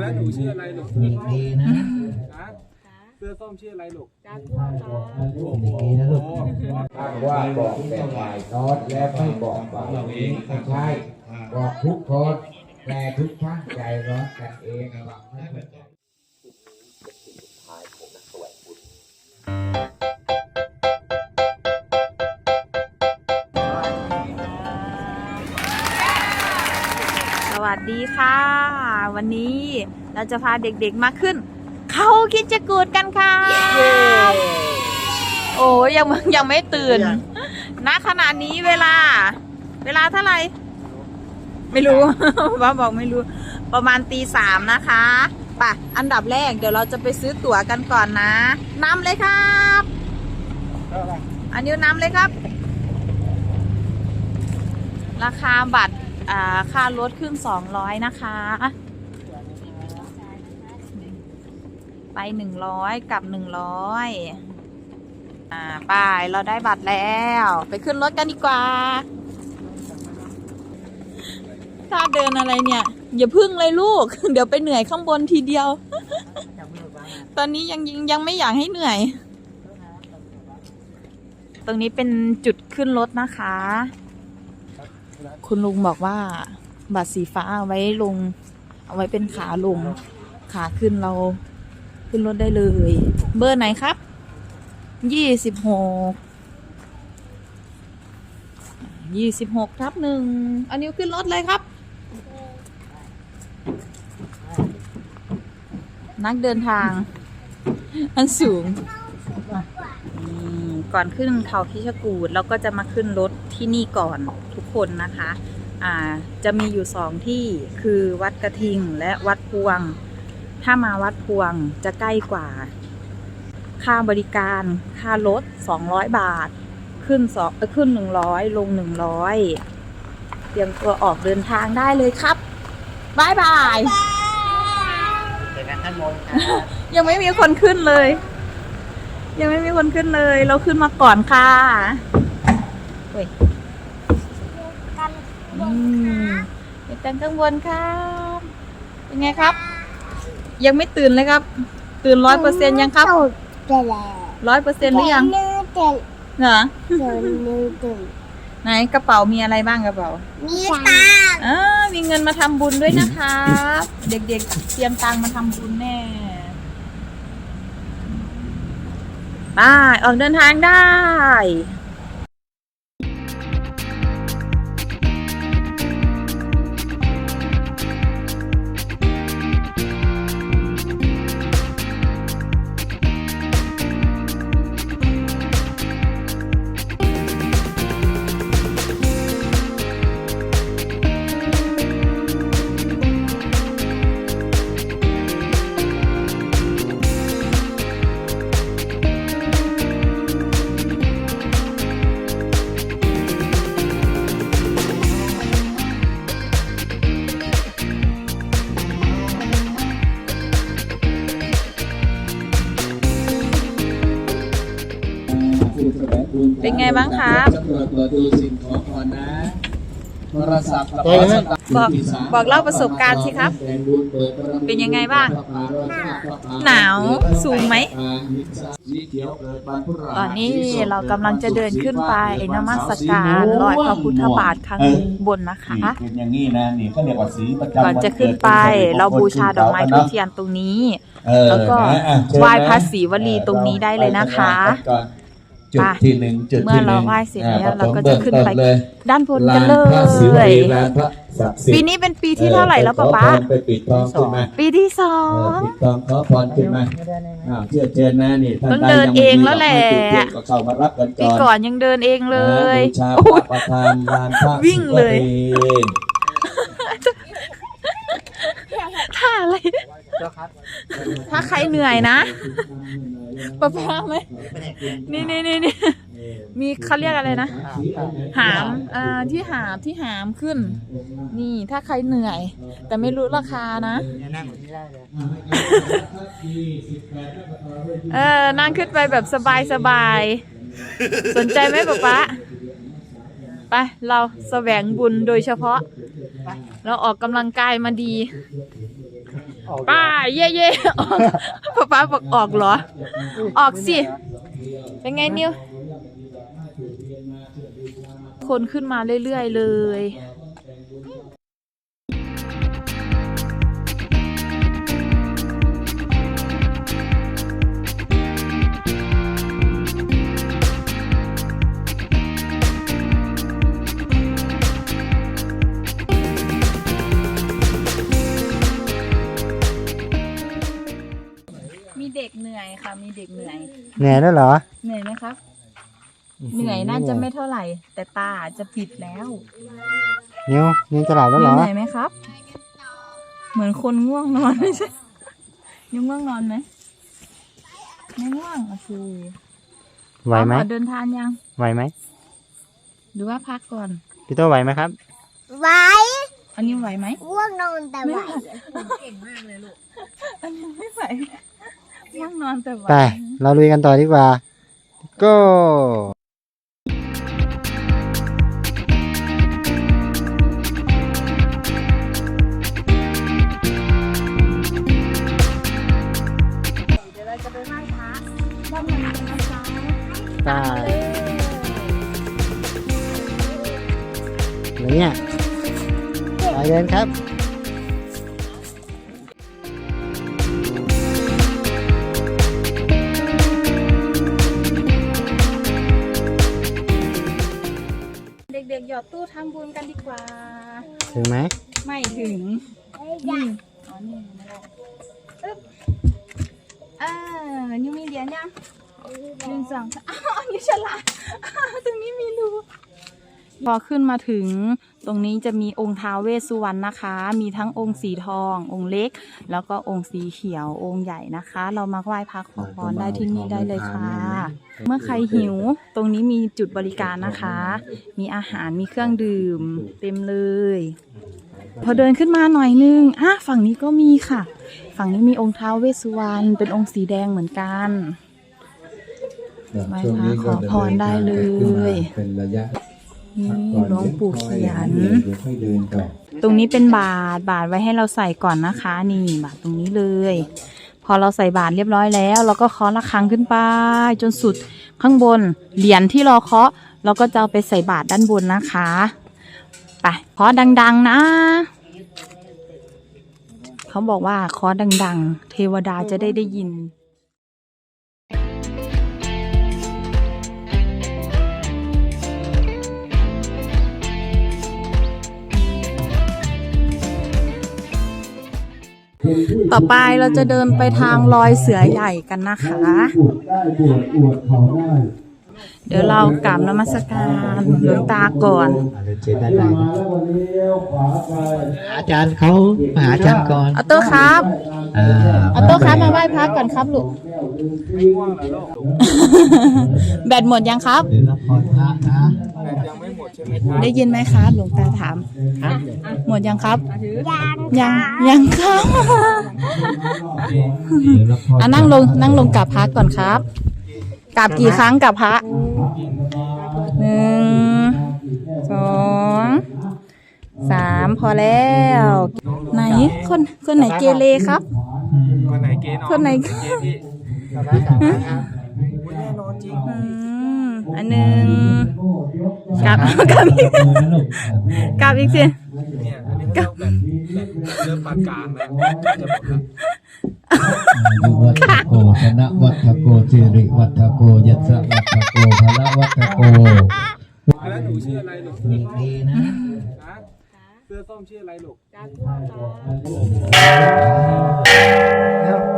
แล้วหนูชื่ออะไรลูกเด็กดีนะฮะเสื้อส้มชื่ออะไรลูกจากพวกเราเด็กดีนะลูกอ้างว่าบอกแต่ฝ่ายโน้ตและไม่บอกฝ่ายนี้ไม่ใช่บอกทุกคนแต่ทุกท่านใจร้อนกันเองหวังให้เป็นส วัสดีค่ะ วันนี้เราจะพาเด็กๆมาขึ้น เขาคิดจะกูดกันค่ะ โอ้ยังยังไม่ตื่น ณขณะนี้เวลา เวลาเท่าไหร่ ไม่รู้ว่าบอกไม่รู้ ประมาณตีสามนะคะไป่ะ อันดับแรกเดี๋ยวเราจะไปซื้อตั๋วกันก่อนนะนำเลยครับอันนี้นำเลยครับ ราคาบัตรอ่า ค่ารถขึ้นสองร้อยนะคะ ไปหนึ่งร้อยกับหนึ่งร้อยอ่าไปเราได้บัตรแล้ว ไปขึ้นรถกันดีกว่าถ้าเดินอะไรเนี่ย อย่าพึ่งเลยลูก เดี๋ยวไปเหนื่อยข้างบนทีเดียว ตอนนี้ยังยังยังไม่อยากให้เหนื่อย ตรงนี้เป็นจุดขึ้นรถนะคะ คุณลุงบอกว่าบัตรสีฟ้าเอาไว้ลง เอาไว้เป็นขาลง ขาขึ้นเราขึ้นรถได้เลย เบอร์ไหนครับ ยี่สิบหก ยี่สิบหกทับหนึ่ง อันนี้ขึ้นรถเลยครับ นักเดินทาง อันสูง ก่อนขึ้นเขาคิชกูดเราก็จะมาขึ้นรถที่นี่ก่อนทุกคนนะคะอ่าจะมีอยู่สองที่คือวัดกระทิงและวัดพวง ถ้ามาวัดพวงจะใกล้กว่า ค่าบริการค่ารถ 200 บาท ขึ้นสองเอ้ยขึ้น 100 ลง 100เตรียมตัวออกเดินทางได้เลยครับบายบายเจอกันข้างบนครับยังไม่มีคนขึ้นเลย ยังไม่มีคนขึ้นเลย เราขึ้นมาก่อนค่ะเฮ้ยอืมเด็กกันข้างบนครับเป็นไงครับ ยังไม่ตื่นเลยครับ ตื่นร้อยเปอร์เซ็นยังครับตื่นแล้วร้อยเปอร์เซ็นหรือยังตื่นตื่นเหรอตื่นตื่นตื่นไหนกระเป๋ามีอะไรบ้างกระเป๋า มีตังค์อ่ามีเงินมาทำบุญด้วยนะครับ เด็กๆเตรียมตังค์มาทำบุญแน่ ไปออกเดินทางได้ ดูสิ่งของก่อนนะโทรศัพท์กระตัวเป๋าไหนสตางค์บอกที่สมบอกเล่าประสบการณ์สิครับ เป็นยังไงบ้าง หนาวสูงไหมสีเขียวเกิดบรรพุราตอนนี้เรากำลังจะเดินขึ้นไปนมัสการรอยพระพุทธบาทข้างบนนะคะนี่เป็นอย่างนี้นะนี่เขาเรียกว่าสีประจำก่อนจะขึ้นไปเราบูชาดอกไม้ทูบเทียนตรงนี้เออแล้วก็นะอะเชิญนไหว้พระศรีวลีตรงนี้ได้เลยนะคะก่อน จุดที่หนึ่งจุดเมื่อที่หนึ่งเราไหว้เสร็จแล้วอ่เราก็จะขึ้นไปเบื้องต้เลยด้านบนกันเลลานพระศิวลียลานพระศักดิ์สิทธิ์ปีนี้เป็นปีที่เท่าไหร่แล้วป๊าป๊าเออไปปิดทองขึ้นมาปีที่สอเอองปิดทองขอพรขึ้นมาอ้าวเชื่อเชิญนะนี่ท่านต้องใดเดินยังเอไม่งมีแล้วแหละดอกไม้ทูบเทียนก็เข้ามารับกันปีก่อนก่อนยังเดินเองเลยบูชาโอ้พระยประธานลานพระวิ่งเลยศิวลีท่าอะไร ถ้าใครเหนื่อยนะป๊าป๊าไหมนี่นี่นี่นี่มีเขาเรียกอะไรนะ หามอ่าที่หามที่หามขึ้น นี่ถ้าใครเหนื่อย แต่ไม่รู้ราคานะนั่งแบบนี้ได้เลยเออนั่งขึ้นไปแบบสบายสบาย สนใจไหมป๊าป๊าไป เราแสวงบุญโดยเฉพาะ เราออกกำลังกายมาดี ป้าเย่เย่ออกป้าป้าบอกออกเหรอ ออกสิ เป็นไงนิว คนขึ้นมาเรื่อยๆเลย เหนื่อยแล้วเหรอ เหนื่อยไหมครับ เหนื่อยน่าจะไม่เท่าไหร่ แต่ตาอาจจะปิดแล้วนิวนิวจะหลับแล้วเหรอ เหนื่อยไหมครับ เหมือนคนง่วงนอนไม่ใช่ยังง่วงนอนไหมไม่ง่วงโอเคไหวไหมขอเดินทางยัง ไหวไหมหรือว่าพักก่อน พี่โตไหวไหมครับไว้อันนี้ไหวไหมง่วงนอนแต่ไหวอันนี้ไม่ไหว ง่วงนอนแต่ไหวไปเราลุยกันต่อดีกว่า go เดี๋ยวเราจะไปไหว้พระรอบหนึ่งนะคะไปไหนเนี่ยไปเดินครับ อดตู้ทำบุญกันดีกว่า ถึงไหมไม่ถึงนี่อ๋อนี่ไม่ได้อึ๊บเออนิวมีเหรียญยังหนึ่งสองสามอ้าวนิวฉลาดอ้าวตรงนี้มีรู พอขึ้นมาถึงตรงนี้จะมีองค์ท้าวเวสสุวรรณนะคะ มีทั้งองค์สีทอง องค์เล็ก แล้วก็องค์สีเขียวองค์ใหญ่นะคะ เรามาไหว้พระขอพรได้ที่นี่ได้เลยค่ะ เมื่อใครหิวตรงนี้มีจุดบริการนะคะ มีอาหารมีเครื่องดื่มเต็มเลย พอเดินขึ้นมาหน่อยนึงอะฝั่งนี้ก็มีค่ะ ฝั่งนี้มีองค์ท้าวเวสสุวรรณเป็นองค์สีแดงเหมือนกันไหว้พระขอพรได้เลยเป็นระยะ นี่หลวงปู่เขียนเดี๋ยวค่อยเดินต่อตรงนี้เป็นบาทบาทไว้ให้เราใส่ก่อนนะคะ นี่บาทตรงนี้เลย พอเราใส่บาทเรียบร้อยแล้ว เราก็เคาะระฆังขึ้นไป จนสุดข้างบนเหรียญที่เราเคาะ เราก็จะเอาไปใส่บาทด้านบนนะคะไปเคาะดัง ๆ นะ เขาบอกว่าเคาะดัง ๆ เทวดาจะได้ได้ยิน ต่อไปเราจะเดินไปทางรอยเสือใหญ่กันนะคะ เดี๋ยวเรากราบนมัสการหลวงตาก่อน อาจารย์เขามาหาอาจารย์ก่อนออโต้ครับอ่าออโต้ครับมาไหว้พระก่อนครับลูก แบตหมดยังครับ เดี๋ยวรับพรพระนะ ได้ยินไหมครับหลวงตาถามหมดยังครับ ยังยังครับเดี๋ยวรับพรอะนั่งลงนั่งลงกับพระก่อนครับกราบกี่ครั้งกับพระหนึ่งสองสามพอแล้ว ไหนคนคนไหนเกเรครับ คนไหนเกณฑ์คนไหนเกณฑ์พี่อืม อันหนึ่งกลับกลับอีกกลับอีกสิเนี่ยอันนี้เขาแบบเริ่มปานกลางแล้วใกล้จะหมดแล้วอายุวัฒโกธนวัฒโกสิริวัฒโกยัสสะวัฒโกพละวัฒโกแล้วหนูชื่ออะไรลูกดีนะฮะเสื้อส้มชื่ออะไรลูก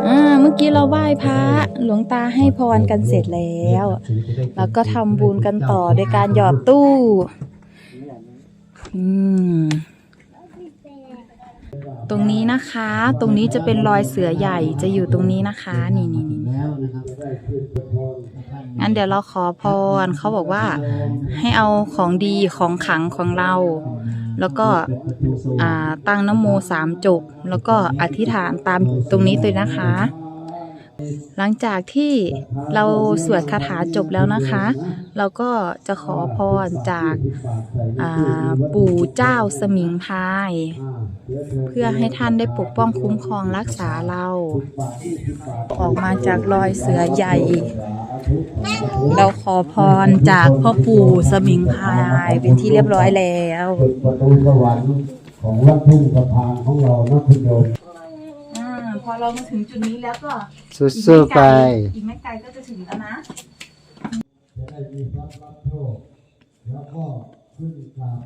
อ่าเมื่อกี้เราไหว้พระหลวงตาให้พรกันเสร็จแล้ว แล้วก็ทำบุญกันต่อโดยการหยอดตู้ อืม ตรงนี้นะคะ ตรงนี้จะเป็นรอยเสือใหญ่จะอยู่ตรงนี้นะคะ นี่นี่นี่งั้นเดี๋ยวเราขอพรเขาบอกว่าให้เอาของดีของขังของเรา แล้วก็ตั้งนโมสามจบ แล้วก็อธิษฐานตามตรงนี้เลยนะคะ หลังจากที่เราสวดคาถาจบแล้วนะคะ เราก็จะขอพรจากาปู่เจ้าสมิงพาย เพื่อให้ท่านได้ปกป้องคุ้มครองรักษาเรา ออกมาจากรอยเสือใหญ่ เราขอพรจากพ่อปู่สมิงพายเป็นที่เรียบร้อยแล้ว ประตูสวรรค์ของวัดทุ่งสะพานของเรานะคุณโยม พอเรามาถึงจุดนี้แล้วก็สู้ๆไป อีกไม่ไกลก็จะถึงแล้วนะจะได้มีทรัพย์รับโชคแล้วก็ขึ้นกราบ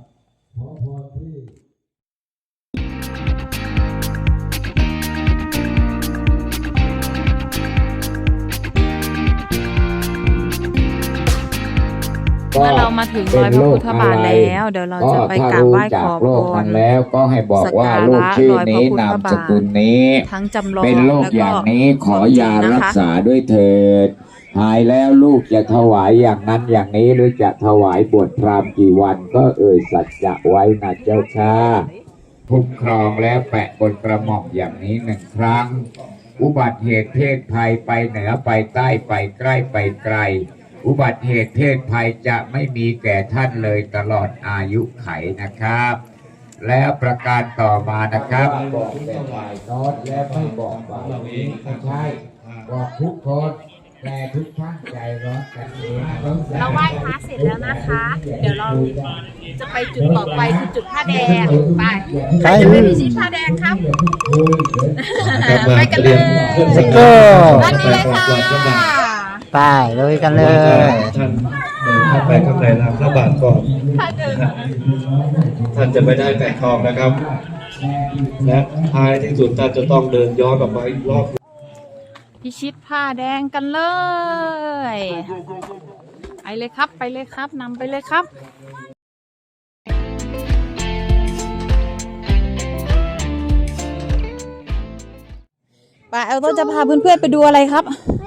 เมื่อเรามาถึงรอยพระพุทธบาทแล้ว เดี๋ยวเราจะไปกราบไหว้ขอพโลกรนั้นแล้วก็ให้บอกว่าสักการะลูกชื่อนี้รอยนาพระพุทธบาทมสกุลนี้ ทั้งจำลองเป็นโรคแล้วอก็ย่างนี้ขอยารักษาด้วยเถิดหายแล้วลูกจะถวายอย่างนั้นอย่างนี้หรือจะถวายบวชพราหมณ์กี่วันก็เอ่ยสัจจะไว้นะเจ้าชาคุ้มครองแล้วแปะบนกระหม่อมอย่างนี้หนึ่งครั้ง อุบัติเหตุเพศภัยไปเหนือไปใต้ไปใกล้ไปไกล อุบัติเหตุเพศภัยจะไม่มีแก่ท่านเลยตลอดอายุไขนะครับ แล้วประการต่อมานะครับบอกแต่ฝ่ายโน้ตและไม่บอกฝ่ายนี้ไม่ใช่บอกทุกคนแต่ทุกท่านใจร้อนกันเองนะเราไหว้พระเสร็จแล้วนะคะ เดี๋ยวเราจะไปจุดต่อไปคือจุดผ้าแดงไปใครจะไปพิชิตผ้าแดงครับไปกันเลย Let's go ด้านนี้เลยค่ะ ไปลุยกันเลย ท่านเดินเข้าไปข้างในลานพระบาทก่อนถ้าเดินท่านจะไม่ได้แตะทองนะครับ และท้ายที่สุดท่านจะต้องเดินย้อนกลับมาอีกรอบพิชิตผ้าแดงกันเลย ไปเลยครับไปเลยครับนำไปเลยครับ ไปเอลโต้จะพาเพื่อนๆไปดูอะไรครับไปดูจุด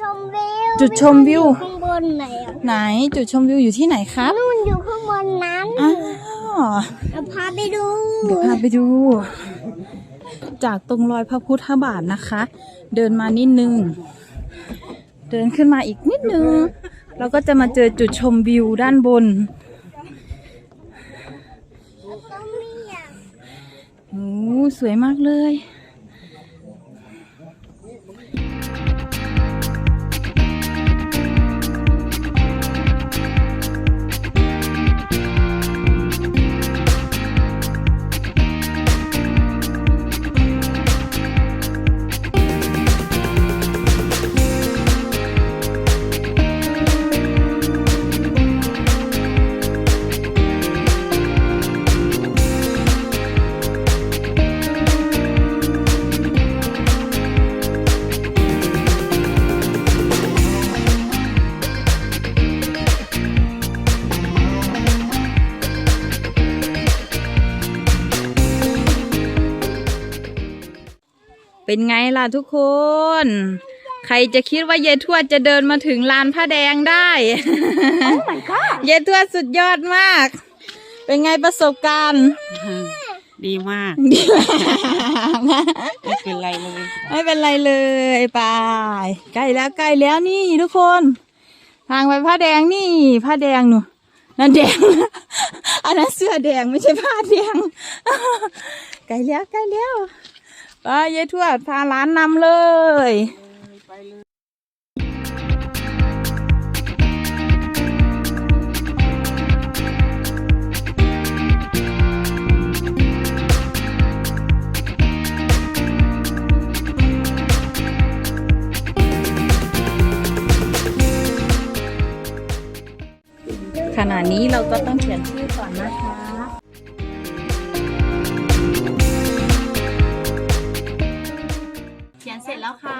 ชมวิวจุดชมวิว ข้างบนไหนอะไหนจุดชมวิวอยู่ที่ไหนครับนู่นอยู่ข้างบนนั้นอ้าวเอาพาไปดูเดี๋ยวพาไปดู จากตรงรอยพระพุทธบาทนะคะ เดินมานิดนึง เดินขึ้นมาอีกนิดนึงเราก็จะมาเจอจุดชมวิวด้านบนโอ้สวยมากเลย เป็นไงล่ะทุกคน ใครจะคิดว่ายายทวดจะเดินมาถึงลานผ้าแดงได้ยายทวดสุดยอดมาก เป็นไงประสบการณ์ ดีมาก ดีมากไม่เป็นไรเลย ไม่เป็นไรเลยไปใกล้แล้วใกล้แล้วนี่ทุกคน ทางไปผ้าแดงนี่ผ้าแดงหนูนั่นแดง อันนั้นเสื้อแดงไม่ใช่ผ้าแดงใกล้แล้วใกล้แล้ว ไปยายทวดพาร้านนำเลยขณะนี้เราก็ต้องเขียนชื่อก่อนนะคะ แล้วค่ะ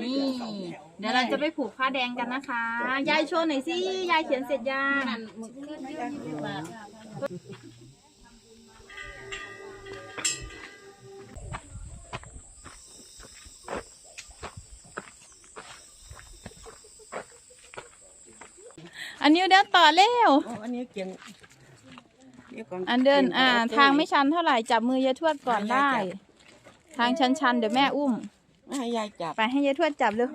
นี่ เดี๋ยวเราจะไปผูกผ้าแดงกันนะคะ ยายโชว์หน่อยสิ ยายเขียนเสร็จยังอันนี้เดินต่อเร็ว อันนี้เกียงเดี๋ยวก่อันเดิน อ่า ทางไม่ชันเท่าไหร่ จับมือยายทวดก่อนได้ ทางชันๆ เดี๋ยวแม่อุ้ม ไม่ให้ยายจับไปให้ยายทวดจับเร็ว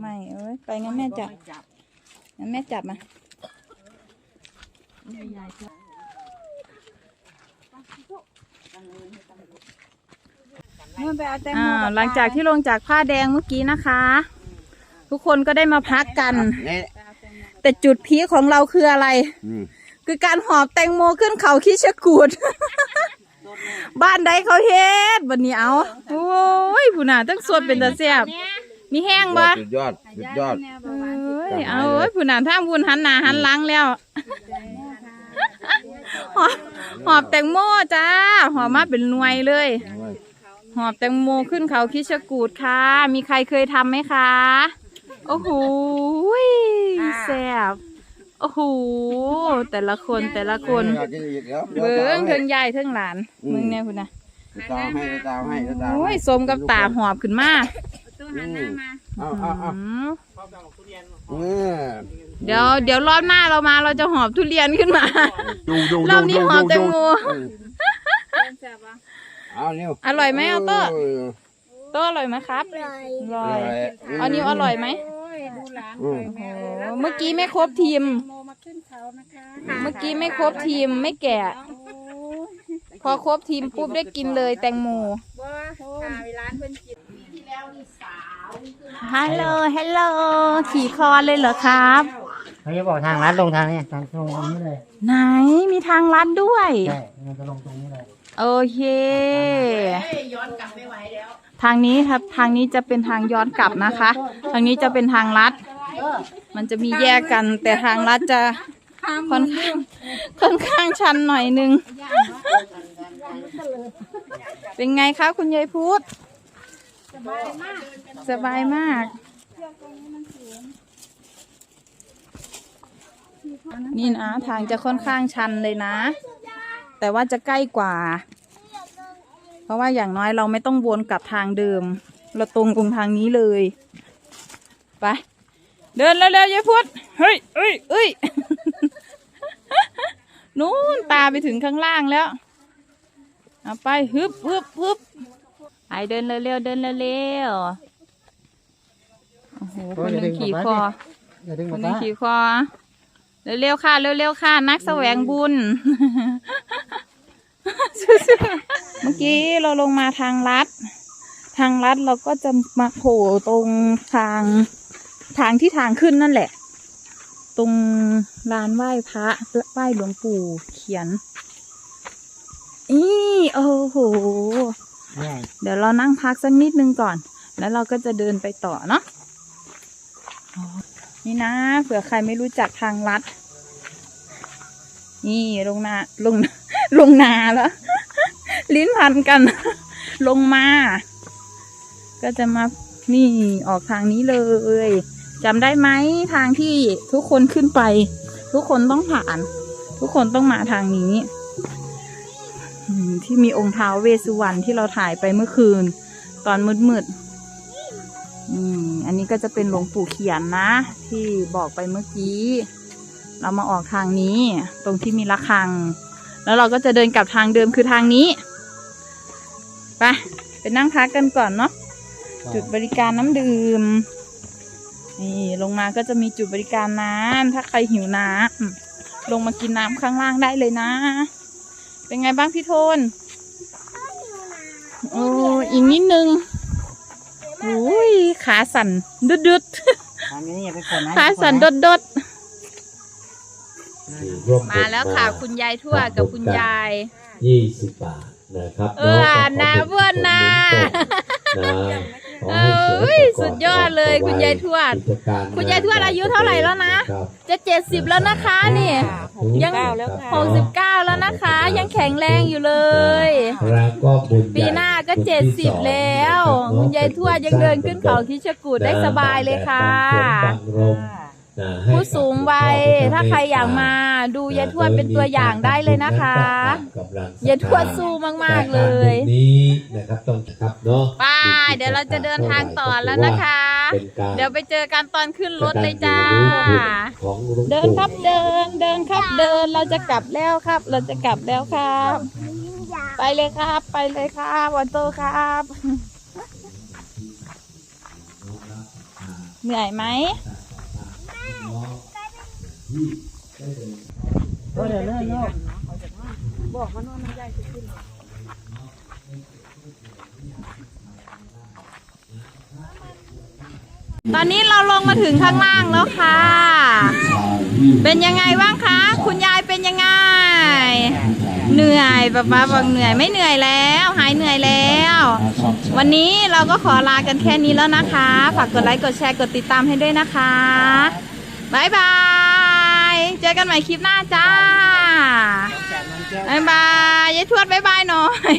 ไม่เอ้ยไปงั้นแม่จับงั้นแม่จับมาอ่าหลังจากที่ลงจากผ้าแดงเมื่อกี้นะคะ ทุกคนก็ได้มาพักกันแต่จุดพีคของเราคืออะไรคือการหอบแตงโมขึ้นเขาคิชกูด บ้านใดเขาเฮ็ดวันนี้เอาโอ้ยผู้น่ะตั้งสวดเป็นตาเสียบมีแห้งบ่สุดยอดสุดยอดเอ้ยเอาเอ้ยผู้น่ะท่ามบุญหันหน้าหันหลังแล้วหอบหอบแตงโมจ้าหอบมาเป็นหน่วยเลย หอบแตงโมขึ้นเขาคิชกูดค่ะ มีใครเคยทำไหมคะ โอ้โหแซ่บ โอ้โหแต่ละคนแต่ละคนเบิ้งเทิงยายเทิงหลานมึงเนี่ยคุณนะตามให้ตามให้ตามโอ้ยสมกับตาหอบขึ้นมาเอาเอาเอาอืมเออเดี๋ยวเดี๋ยวรอบหน้าเรามาเราจะหอบทุเรียนขึ้นมาดูดูรอบนี้หอบแตงโมเอาเร็วอร่อยไหมเอาโต้โต้อร่อยไหมครับเลยอร่อยอันนี้อร่อยไหม อืมโอ้เมื่อกี้ไม่ครบทีมเมื่อกี้ไม่ครบทีมไม่แก่ พอครบทีมปุ๊บได้กินเลยแตงโมฮัลโหลฮัลโหลขี่คอเลยเหรอครับ เขาจะบอกทางลัดลงทางนี้ทางตรงนี้เลยไหนมีทางลัดด้วย ใช่มันจะลงตรงนี้เลยโอเค ทางนี้ครับทางนี้จะเป็นทางย้อนกลับนะคะ ทางนี้จะเป็นทางลัด มันจะมีแยกกัน แต่ทางลัดจะค่อนข้างค่อนข้างชันหน่อยนึง เป็นไงคะคุณยายพุธสบายมาก สบายมากนี่นะทางจะค่อนข้างชันเลยนะ แต่ว่าจะใกล้กว่า เพราะว่าอย่างน้อยเราไม่ต้องวนกลับทางเดิม เราตรงตรงทางนี้เลย ไป เดินเร็วๆยายพุทธเฮ้ยเอ้ยเอ้ยนู้นตาไปถึงข้างล่างแล้ว เอาไปฮึบฮึบฮึบไปเดินเร็วๆเดินเร็วๆโอ้โหคนหนึ่งขี่คออย่าดึงคมานหนึ่ป้างขี่คอเร็วๆค่ะเร็วๆค่ะนักแสวงบุญสู้ๆ เมื่อกี้เราลงมาทางลัด ทางลัดเราก็จะมาโผล่ตรงทางทางที่ทางขึ้นนั่นแหละ ตรงลานไหว้พระไหว้หลวงปู่เขียนอีโอ้โห เดี๋ยวเรานั่งพักสักนิดนึงก่อน แล้วเราก็จะเดินไปต่อเนาะนี่นะเผื่อใครไม่รู้จักทางลัด นี่ลงนาลง ลงนาแล้วลิ้นพันกัน ลงมา ก็จะมานี่ออกทางนี้เลยจำได้ไหมทางที่ทุกคนขึ้นไป ทุกคนต้องผ่าน ทุกคนต้องมาทางนี้ที่มีองค์เท้าเวสุวรรณที่เราถ่ายไปเมื่อคืน ตอนมืดๆอืมอันนี้ก็จะเป็นหลวงปู่เขียนนะ ที่บอกไปเมื่อกี้ เรามาออกทางนี้ ตรงที่มีระฆัง แล้วเราก็จะเดินกลับทางเดิมคือทางนี้ไปไปนั่งพักกันก่อนเนาะจุดบริการน้ำดื่ม นี่ลงมาก็จะมีจุดบริการน้ำถ้าใครหิวน้ำลงมากินน้ำข้างล่างได้เลยนะ เป็นไงบ้างพี่โทนโอ้อีกนิดนึงโอ้ยขาสั่นดุดดุดทางนี้อย่าไปกดนะๆขาสั่นดดดด ร่วมๆมาแล้วค่ะ คุณยายทวดกับคุณยายยี่สิบบาทนะครับเออนะเพื่อนนะนะขอเอให้้เสืยสุดยอดเลยคุณยายทวดกิจการคุณยายทวดอายุเท่าไหร่แล้วนะครับจะเจ็ดสิบแล้วนะคะนี่ยังแล้วค่ะหกสิบเก้าแล้วนะคะ ยังแข็งแรงอยู่เลยแล้วก็บุญใญ่ปีหน้าก็บุญเจ็ดที่สิบองแล้วนะครับคุณยายทวดยังเดินขึ้นเขาคิชกูดได้สบายเลยค่ะ บางรมนะให้ผู้สูงวัยถ้าใครอยากมาดูยายทวดเป็นตัวอย่างได้เลยนะคะกำลังยายทวดสู้มากๆเลยแต่การบุญนี้นะครับต้องครับเนาะไปเดี๋ยวเราจะเดินทางต่อแล้วนะคะเป็นการเดี๋ยวไปเจอกันตอนขึ้นรถเลยจ้าของหลวงปู่เดินครับเดินเดินครับเดินเราจะกลับแล้วครับ เราจะกลับแล้วครับ ไปเลยครับ ไปเลยครับวันโตครับ เหนื่อยไหม ก็เดี๋ยวเลื่อนโลกตอนนี้เราลงมาถึงข้างล่างแล้วค่ะ เป็นยังไงบ้างคะ คุณยายเป็นยังไง เหนื่อยป๊าป๊าบอกเหนื่อยไม่เหนื่อยแล้ว หายเหนื่อยแล้ว วันนี้เราก็ขอลากันแค่นี้แล้วนะคะ ฝากกดไลค์กดแชร์กดติดตามให้ด้วยนะคะบายบาย เจอกันใหม่คลิปหน้าจ้าบายบายยายทวดบายบายหน่อย